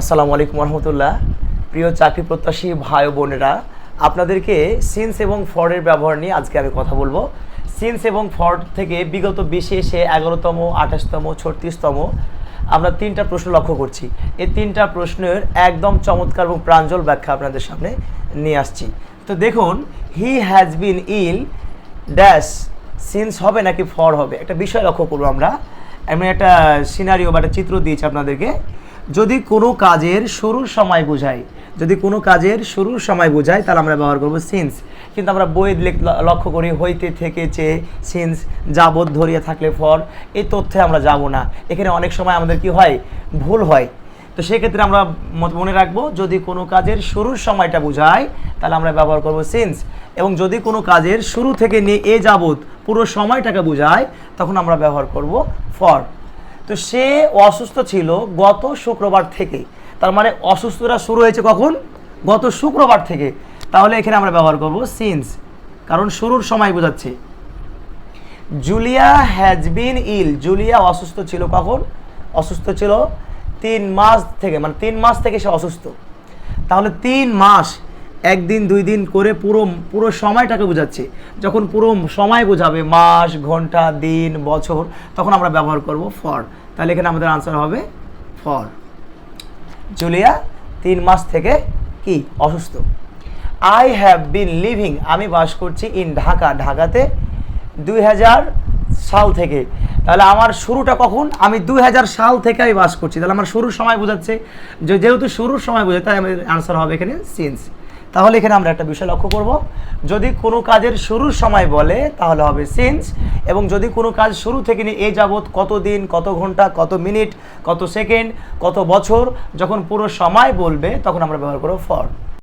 আসসালামু আলাইকুম রহমতুল্লাহ প্রিয় চাকরি প্রত্যাশী ভাই বোনেরা, আপনাদেরকে সিন্স এবং ফর্ডের ব্যবহার নিয়ে আজকে আমি কথা বলব। সিন্স এবং ফর্ড থেকে বিগত বিশে এসে এগারোতম, আঠাশতম, ছত্রিশতম আমরা তিনটা প্রশ্ন লক্ষ্য করছি। এই তিনটা প্রশ্নের একদম চমৎকার এবং প্রাঞ্জল ব্যাখ্যা আপনাদের সামনে নিয়ে আসছি। তো দেখুন he has been ill dash since হবে নাকি ফর হবে? একটা বিষয় লক্ষ্য করব আমরা। আমি একটা সিনারিও বা একটা চিত্র দিয়েছি আপনাদেরকে। যদি কোনো কাজের শুরুর সময় বোঝায় যদি কোনো কাজের শুরুর সময় বোঝায় তাহলে আমরা ব্যবহার করব সিন্স কিন্তু আমরা বইয়ে লেখ- লক্ষ্য করি, হইতে, থেকে, চেয়ে সিন্স যাবত ধরিয়ে থাকলে ফর এই তথ্যে আমরা যাব না। এখানে অনেক সময় আমাদের কি হয়? ভুল হয়। তো সেক্ষেত্রে আমরা মনে রাখব, যদি কোনো কাজের শুরুর সময়টা বোঝায় তাহলে আমরা ব্যবহার করব সিন্স এবং যদি কোনো কাজের শুরু থেকে নিয়ে এ যাবত পুরো সময়টাকে বোঝায় তখন আমরা ব্যবহার করব ফর তো সে অসুস্থ ছিল গত শুক্রবার থেকে। তার মানে অসুস্থতা শুরু হয়েছে কখন? গত শুক্রবার থেকে। তাহলে এখানে আমরা ব্যবহার করব সিন্স কারণ শুরুর সময় বোঝাচ্ছে। Julia has been ill Julia অসুস্থ ছিল কখন? অসুস্থ ছিল তিন মাস থেকে মানে তিন মাস থেকে সে অসুস্থ। তাহলে তিন মাস একদিন, দুই দিন করে পুরো পুরো সময়টাকে বোঝাচ্ছে। যখন পুরো সময় বোঝাবে, মাস, ঘণ্টা, দিন, বছর, তখন আমরা ব্যবহার করব ফর। তাহলে এখানে আমাদের আনসার হবে ফর। জুলিয়া, তিন মাস থেকে কি? অসুস্থ। আই হ্যাভ বিন লিভিং আমি বাস করছি ইন ঢাকা। ঢাকাতে দুই হাজার সাল থেকে। তাহলে আমার শুরুটা কখন? আমি দুই হাজার সাল থেকে আমি বাস করছি। তাহলে আমার শুরুর সময় বোঝাচ্ছে। যেহেতু শুরুর সময় বোঝায়, তাই আমাদের আনসার হবে এখানে সিন্স তাহলে এখানে আমরা একটা বিষয় লক্ষ্য করব। যদি কোনো কাজের শুরুর সময় বলে, তাহলে হবে সিন্স এবং যদি কোনো কাজ শুরু থেকে নিয়ে এ যাবৎ কত দিন, কত ঘণ্টা, কত মিনিট, কত সেকেন্ড, কত বছর, যখন পুরো সময় বলবে, তখন আমরা ব্যবহার করব ফর